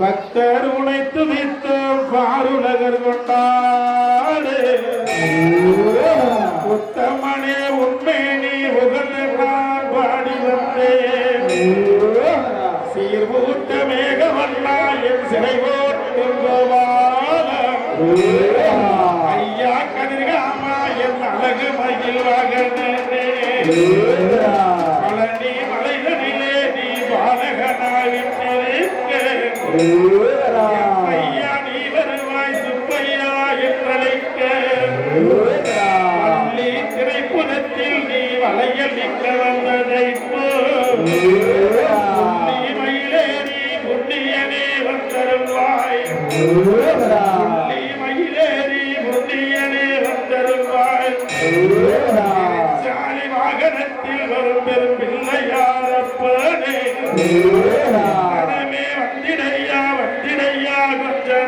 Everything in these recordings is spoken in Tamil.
பக்தர் உழைத்து துதித்து பாருலகர் கொண்டாடு. உத்தமனே உண்மை நீ உகந்து பாடி வந்தேன் சீர்பூட்ட மேகமல்லா என் சிறை ஐயா கதிர்காமா என் அழகு மயில் சாலை வாகனத்தில் வரும் பெரும் பிள்ளையாரப்பனே.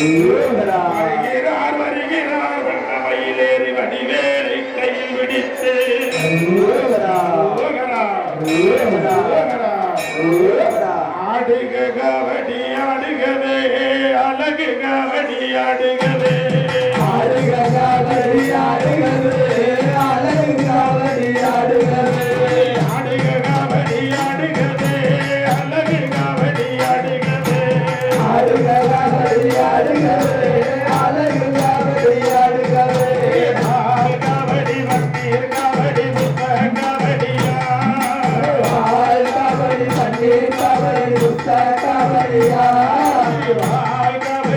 வருகிறார் வருகிறார் வண்ணமயிலேறி வடிவேலை கையில் பிடித்து ஆடுக கவடி ஆடுகவே அழகு கவடி ஆடுகவே.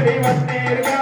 தெய்வத்தீர்கா